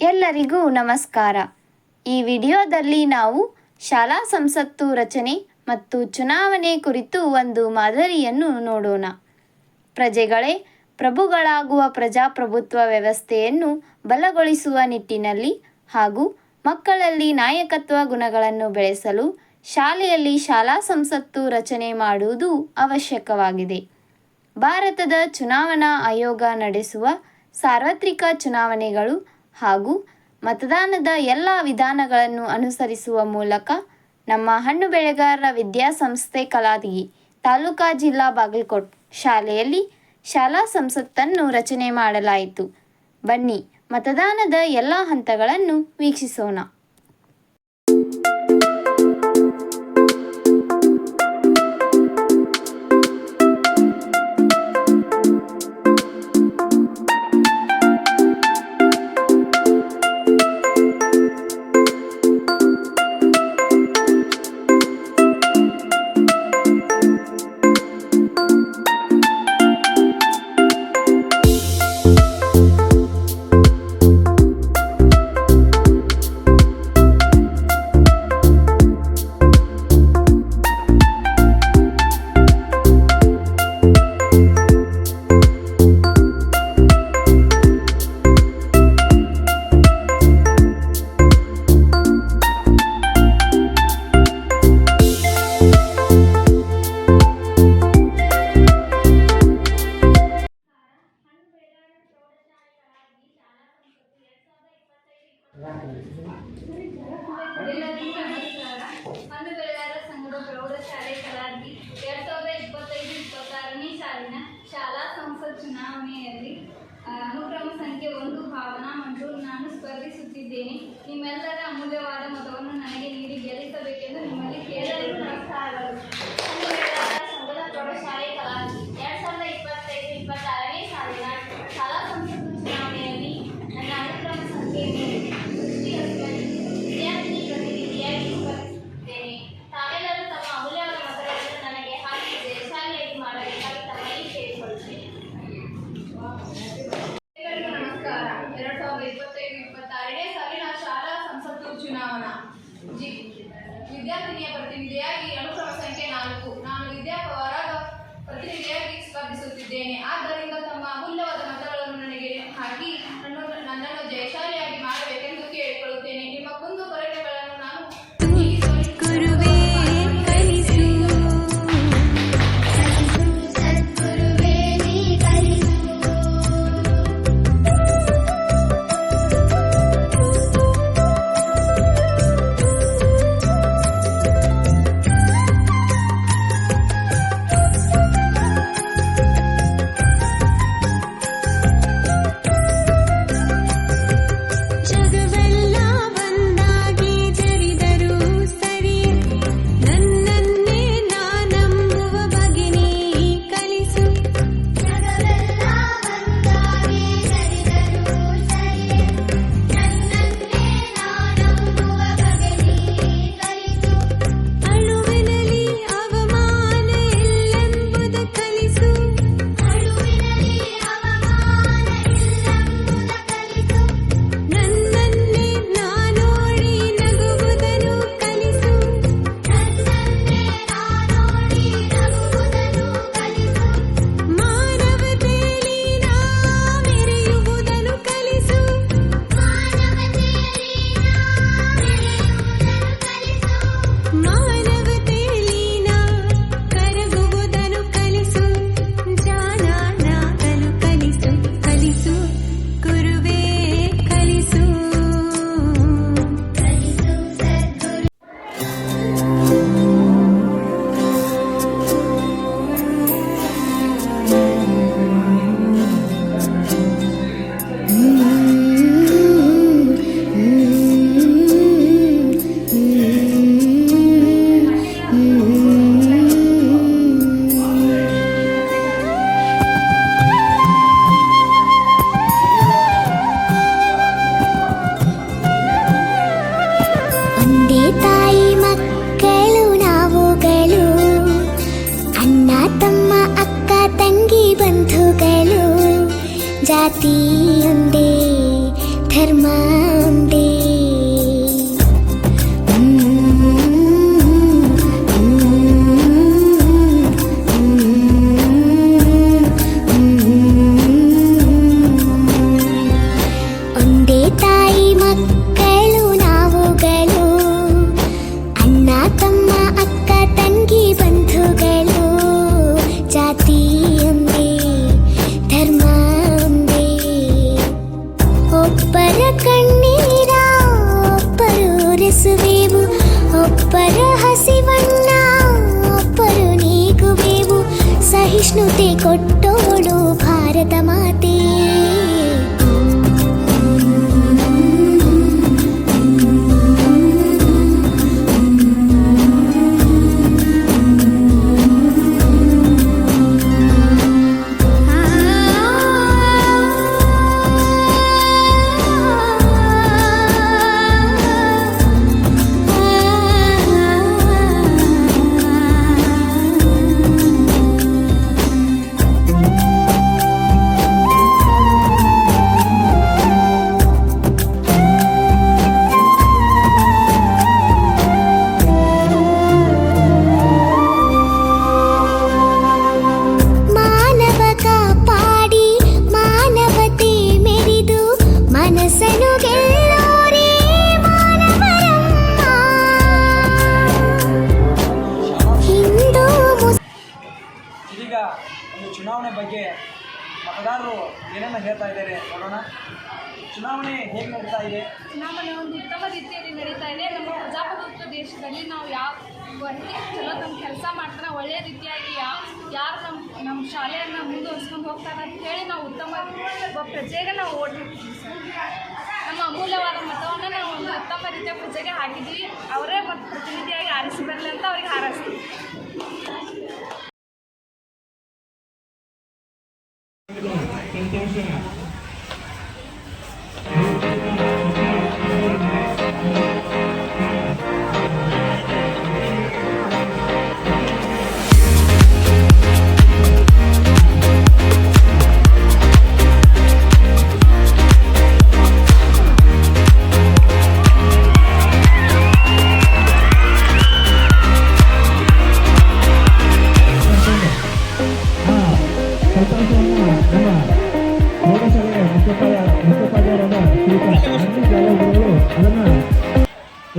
ಎಲ್ಲರಿಗೂ ನಮಸ್ಕಾರ. ಈ ವಿಡಿಯೋದಲ್ಲಿ ನಾವು ಶಾಲಾ ಸಂಸತ್ತು ರಚನೆ ಮತ್ತು ಚುನಾವಣೆ ಕುರಿತು ಒಂದು ಮಾದರಿಯನ್ನು ನೋಡೋಣ. ಪ್ರಜೆಗಳೇ, ಪ್ರಭುಗಳಾಗುವ ಪ್ರಜಾಪ್ರಭುತ್ವ ವ್ಯವಸ್ಥೆಯನ್ನು ಬಲಗೊಳಿಸುವ ನಿಟ್ಟಿನಲ್ಲಿ ಹಾಗೂ ಮಕ್ಕಳಲ್ಲಿ ನಾಯಕತ್ವ ಗುಣಗಳನ್ನು ಬೆಳೆಸಲು ಶಾಲೆಯಲ್ಲಿ ಶಾಲಾ ಸಂಸತ್ತು ರಚನೆ ಮಾಡುವುದು ಅವಶ್ಯಕವಾಗಿದೆ. ಭಾರತದ ಚುನಾವಣಾ ಆಯೋಗ ನಡೆಸುವ ಸಾರ್ವತ್ರಿಕ ಚುನಾವಣೆಗಳು ಹಾಗೂ ಮತದಾನದ ಎಲ್ಲ ವಿಧಾನಗಳನ್ನು ಅನುಸರಿಸುವ ಮೂಲಕ ನಮ್ಮ ಹಣ್ಣು ಬೆಳೆಗಾರರ ವಿದ್ಯಾಸಂಸ್ಥೆ ಕಲಾದಿಗಿ ತಾಲೂಕಾ ಜಿಲ್ಲಾ ಬಾಗಲಕೋಟ್ ಶಾಲೆಯಲ್ಲಿ ಶಾಲಾ ಸಂಸತ್ತನ್ನು ರಚನೆ ಮಾಡಲಾಯಿತು. ಬನ್ನಿ ಮತದಾನದ ಎಲ್ಲ ಹಂತಗಳನ್ನು ವೀಕ್ಷಿಸೋಣ. ಸ್ಥಾನ ಜಿ ವಿದ್ಯಾರ್ಥಿನಿಯ ಪ್ರತಿನಿಧಿಯಾಗಿ ಅನುಕ್ರಮ ಸಂಖ್ಯೆ ನಾಲ್ಕು. ನಾನು ವಿದ್ಯಾಪವಾರ ಪ್ರತಿನಿಧಿಯಾಗಿ ಸ್ಪರ್ಧಿಸುತ್ತಿದ್ದೇನೆ. ಆದ್ದರಿಂದ ಒಳ್ಳೆ ಚಲೋ ನಮ್ಮ ಕೆಲಸ ಮಾಡ್ತಾರೆ ಒಳ್ಳೆಯ ರೀತಿಯಾಗಿ ಯಾರು ನಮ್ಮ ನಮ್ಮ ಶಾಲೆಯನ್ನು ಮುಂದುವರ್ಸ್ಕೊಂಡು ಹೋಗ್ತಾರೆ ಅಂತ ಹೇಳಿ ನಾವು ಉತ್ತಮ ಪ್ರಜೆಗೆ ನಾವು ಓಡಿರ್ತೀವಿ ಸರ್. ನಮ್ಮ ಅಮೂಲ್ಯವಾದ ಮತವನ್ನು ನಾವು ಒಂದು ಉತ್ತಮ ರೀತಿಯ ಪ್ರಜೆಗೆ ಹಾಕಿದ್ವಿ. ಅವರೇ ಮತ್ತು ಪ್ರತಿನಿಧಿಯಾಗಿ ಆರಿಸಿ ಬರಲಿ ಅಂತ ಅವ್ರಿಗೆ ಹಾರೈಸ್ತೀವಿ.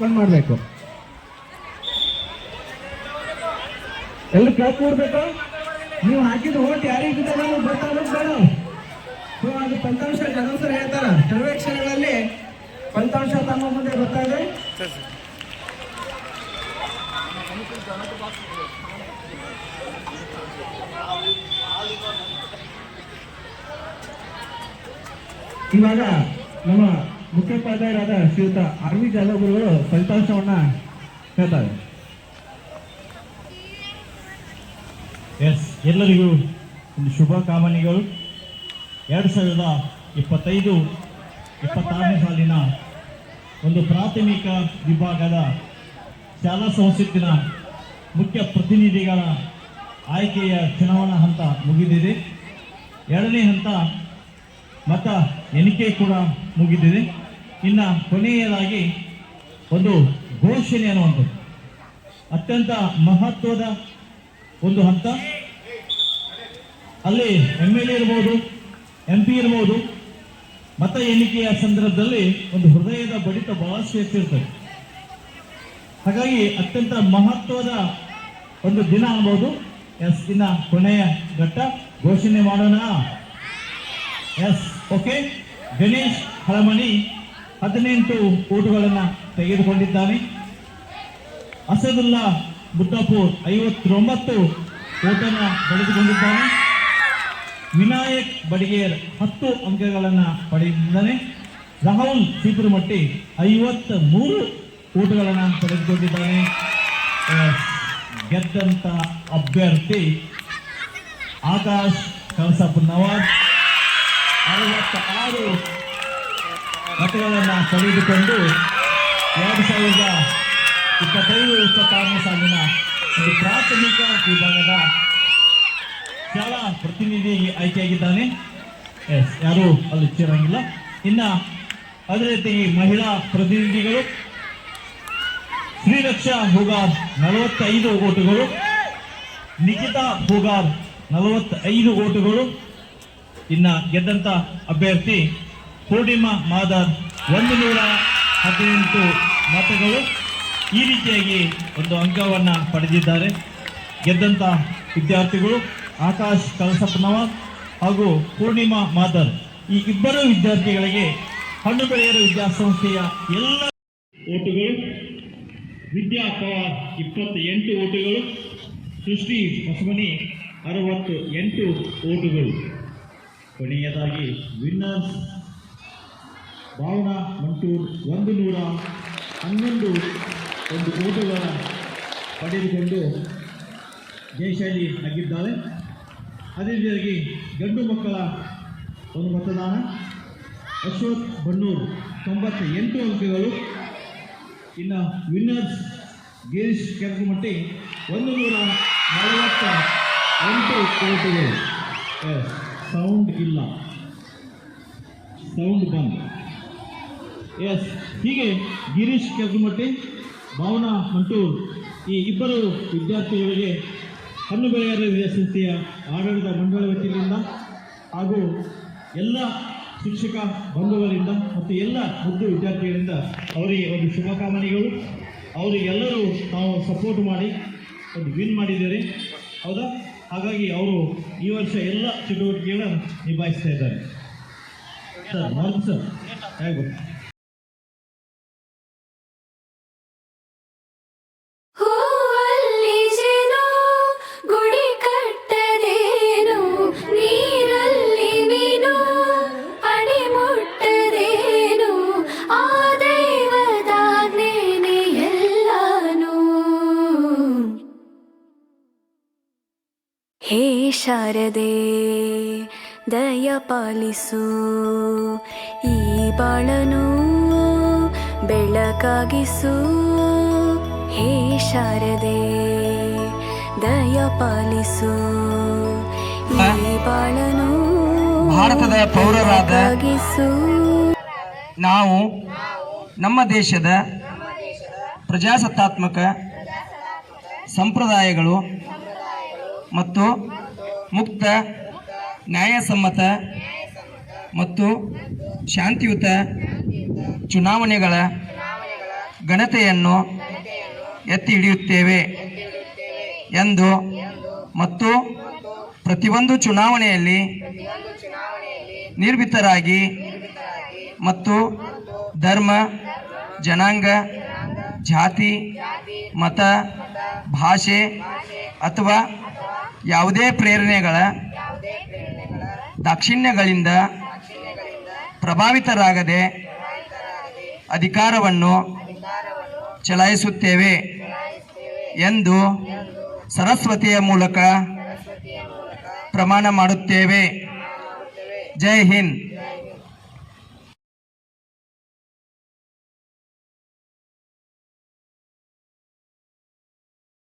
ಓಪನ್ ಮಾಡಬೇಕು. ಎಲ್ಲರೂ ಕ್ಲಾಪ್ ಕೊಡ್ಬೇಕು? ನೀವು ಹಾಕಿದ ಓಟ್ ಯಾರಿಗೆ ಬರ್ತಾರೆ ಬೇಡ. ಅದು ಫಲಿತಾಂಶ ಜಗನ್ ಸರ್ ಹೇಳ್ತಾರ. ಸರ್ವೇಕ್ಷಣೆಗಳಲ್ಲಿ ಕ್ಷಣಗಳಲ್ಲಿ ಫಲಿತಾಂಶ ತಮ್ಮ ಮುಂದೆ ಗೊತ್ತಾಗಿದೆ ಇವಾಗ ನಮ್ಮ ಮುಖ್ಯೋಪಾಧ್ಯಾಯರಾದ ಶ್ರೀಯುತ ಆರ್ ವಿ ಜಾಧವ್ ಗುರುಗಳು ಫಲಿತಾಂಶವನ್ನ ಹೇಳ್ತಾರೆ. ಎಸ್ ಎಲ್ಲರಿಗೂ ಒಂದು ಶುಭ ಕಾಮನೆಗಳು. ಎರಡು ಸಾವಿರದ ಇಪ್ಪತ್ತೈದು, ಇಪ್ಪತ್ತಾರನೇ ಸಾಲಿನ ಒಂದು ಪ್ರಾಥಮಿಕ ವಿಭಾಗದ ಶಾಲಾ ಸಂಸತ್ತಿನ ಮುಖ್ಯ ಪ್ರತಿನಿಧಿಗಳ ಆಯ್ಕೆಯ ಚುನಾವಣಾ ಹಂತ ಮುಗಿದಿದೆ. ಎರಡನೇ ಹಂತ ಮತ ಎಣಿಕೆ ಕೂಡ ಮುಗಿದಿದೆ. ಇನ್ನು ಕೊನೆಯದಾಗಿ ಒಂದು ಘೋಷಣೆ ಅನ್ನುವಂಥದ್ದು ಅತ್ಯಂತ ಮಹತ್ವದ ಒಂದು ಹಂತ. ಅಲ್ಲಿ ಎಂ ಎಲ್ ಎ ಇರ್ಬೋದು ಎಂ ಪಿ ಇರ್ಬೋದು, ಮತ ಎಣಿಕೆಯ ಸಂದರ್ಭದಲ್ಲಿ ಒಂದು ಹೃದಯದ ಬಡಿತ ಬಹಳಷ್ಟು ಹೆಚ್ಚಿರ್ತದೆ. ಹಾಗಾಗಿ ಅತ್ಯಂತ ಮಹತ್ವದ ಒಂದು ದಿನ ಅನ್ಬೋದು ಎಸ್ ದಿನ ಕೊನೆಯ ಘಟ್ಟ. ಘೋಷಣೆ ಮಾಡೋಣ. S, okay. ಗಣೇಶ್ ಹಳಮಣಿ ಹದಿನೆಂಟು ಓಟುಗಳನ್ನು ತೆಗೆದುಕೊಂಡಿದ್ದಾನೆ. ಅಸದುಲ್ಲಾ ಮುದ್ದಾಪುರ್ ಐವತ್ತೊಂಬತ್ತು ಓಟನ್ನು ಪಡೆದುಕೊಂಡಿದ್ದಾನೆ ವಿನಾಯಕ್ ಬಡಿಗೇರ್ ಹತ್ತು ಅಂಕಗಳನ್ನು ಪಡೆದಿದ್ದಾನೆ. ರಾಹುಲ್ ಸೀಪುರಮಟ್ಟಿ ಐವತ್ತ ಮೂರು ಓಟುಗಳನ್ನು ಪಡೆದುಕೊಂಡಿದ್ದಾನೆ. ಗೆದ್ದಂತ ಅಭ್ಯರ್ಥಿ ಆಕಾಶ್ ಕಳಸಪ್ಪ ನವಾಜ್. ಅರವತ್ತ ಆರು ಮತಗಳನ್ನು ಪಡೆದುಕೊಂಡು ಎರಡು ಸಾವಿರದ ಇಪ್ಪತ್ತೈದು, ಇಪ್ಪತ್ತಾರನೇ ಸಾಲಿನ ಒಂದು ಪ್ರಾಥಮಿಕ ವಿಭಾಗದ ಶಾಲಾ ಪ್ರತಿನಿಧಿ ಆಯ್ಕೆಯಾಗಿದ್ದಾನೆ. ಎಸ್ ಯಾರು ಅಲ್ಲಿ ಸೇರಂಗಿಲ್ಲ. ಇನ್ನ ಅದೇ ರೀತಿ ಮಹಿಳಾ ಪ್ರತಿನಿಧಿಗಳು, ಶ್ರೀರಕ್ಷಾ ಹೂಗಾರ್ ನಲವತ್ತೈದು ಓಟುಗಳು ನಿಖಿತಾ ಹೂಗಾರ್ ನಲವತ್ತೈದು ಓಟುಗಳು, ಇನ್ನ ಗೆದ್ದಂತ ಅಭ್ಯರ್ಥಿ ಪೂರ್ಣಿಮಾ ಮಾದರ್ ಒಂದು ನೂರ ಹದಿನೆಂಟು ಮತಗಳು ಈ ರೀತಿಯಾಗಿ ಒಂದು ಅಂಕವನ್ನು ಪಡೆದಿದ್ದಾರೆ. ಗೆದ್ದಂಥ ವಿದ್ಯಾರ್ಥಿಗಳು ಆಕಾಶ್ ಕಳಸಪ್ಪನವ ಹಾಗೂ ಪೂರ್ಣಿಮಾ ಮಾದರ್. ಈ ಇಬ್ಬರು ವಿದ್ಯಾರ್ಥಿಗಳಿಗೆ ಹಣ್ಣು ಬೆಳೆಯರ ವಿದ್ಯಾಸಂಸ್ಥೆಯ ಎಲ್ಲ ಓಟುಗಳು, ವಿದ್ಯಾ ಪವಾರ್ ಇಪ್ಪತ್ತ ಎಂಟು ಓಟುಗಳು, ಸೃಷ್ಟಿ ಹೊಸಮನಿ ಅರವತ್ತು ಎಂಟು ಓಟುಗಳು. ಕೊನೆಯದಾಗಿ ವಿನ್ನರ್ಸ್ ಭಾವನಾ ಮಂಟೂರ್, ಒಂದು ನೂರ ಹನ್ನೊಂದು ಒಂದು ಓಟಗಳ ಪಡೆದುಕೊಂಡು ಜಯಶಾಲಿ ಆಗಿದ್ದಾಳೆ. ಅದೇ ರೀತಿಯಾಗಿ ಗಂಡು ಮಕ್ಕಳ ಒಂದು ಮತದಾನ. ಅಶೋಕ್ ಬಣ್ಣೂರ್ ತೊಂಬತ್ತ ಎಂಟು ಅಂಕಗಳು. ಇನ್ನು ವಿನ್ನರ್ಸ್ ಗಿರೀಶ್ ಕೆರಗುಮಟ್ಟಿ ಒಂದು ನೂರ ನಲವತ್ತ ಎಂಟು ಕೋಟಿಗಳು ಸೌಂಡ್ ಇಲ್ಲ. ಸೌಂಡ್ ಬಂದ್. ಎಸ್ ಹೀಗೆ ಗಿರೀಶ್ ಕೆರಗುಮಟ್ಟಿ ಭಾವನಾ ಮಂಟೂರ್, ಈ ಇಬ್ಬರು ವಿದ್ಯಾರ್ಥಿಗಳಿಗೆ ಹಣ್ಣು ಬೆಳೆಗಾರರ ಸಂಸ್ಥೆಯ ಆಡಳಿತ ಮಂಡಳಿ ವತಿಯಿಂದ ಹಾಗೂ ಎಲ್ಲ ಶಿಕ್ಷಕ ಬಂಧುಗಳಿಂದ ಮತ್ತು ಎಲ್ಲ ಮುದ್ದು ವಿದ್ಯಾರ್ಥಿಗಳಿಂದ ಅವರಿಗೆ ಒಂದು ಶುಭಕಾಮನೆಗಳು ಅವರಿಗೆಲ್ಲರೂ ತಾವು ಸಪೋರ್ಟ್ ಮಾಡಿ, ಒಂದು ವಿನ್ ಮಾಡಿದ್ದಾರೆ. ಹೌದಾ? ಹಾಗಾಗಿ ಅವರು ಈ ವರ್ಷ ಎಲ್ಲ ಚಟುವಟಿಕೆಗಳನ್ನು ನಿಭಾಯಿಸ್ತಾ ಇದ್ದಾರೆ. Sir, Maruti sir. ಹೇಗೆ? ಶಾರದೆ ದಯ ಪಾಲಿಸು. ಈ ಬಾಳನು ಬೆಳಕಾಗಿಸು. ಹೇ ಶಾರದೆ ದಯ ಪಾಲಿಸು. ಈ ಬಾಳನು ಭಾರತದ ಪೌರರಾದ ಬೆಳಕಾಗಿಸು. ನಾವು ನಮ್ಮ ದೇಶದ ಪ್ರಜಾಸತ್ತಾತ್ಮಕ ಸಂಪ್ರದಾಯಗಳು ಮತ್ತು ಮುಕ್ತ, ನ್ಯಾಯಸಮ್ಮತ ಮತ್ತು ಶಾಂತಿಯುತ ಚುನಾವಣೆಗಳ ಘನತೆಯನ್ನು ಎತ್ತಿ ಹಿಡಿಯುತ್ತೇವೆ ಎಂದು ಮತ್ತು ಪ್ರತಿಯೊಂದು ಚುನಾವಣೆಯಲ್ಲಿ ನಿರ್ಭೀತರಾಗಿ ಮತ್ತು ಧರ್ಮ, ಜನಾಂಗ, ಜಾತಿ, ಮತ, ಭಾಷೆ ಅಥವಾ ಯಾವುದೇ ಪ್ರೇರಣೆಗಳ ದಾಕ್ಷಿಣ್ಯಗಳಿಂದ ಪ್ರಭಾವಿತರಾಗದೆ ಅಧಿಕಾರವನ್ನು ಚಲಾಯಿಸುತ್ತೇವೆ ಎಂದು ಸರಸ್ವತಿಯ ಮೂಲಕ ಪ್ರಮಾಣ ಮಾಡುತ್ತೇವೆ. ಜೈ ಹಿಂದ್.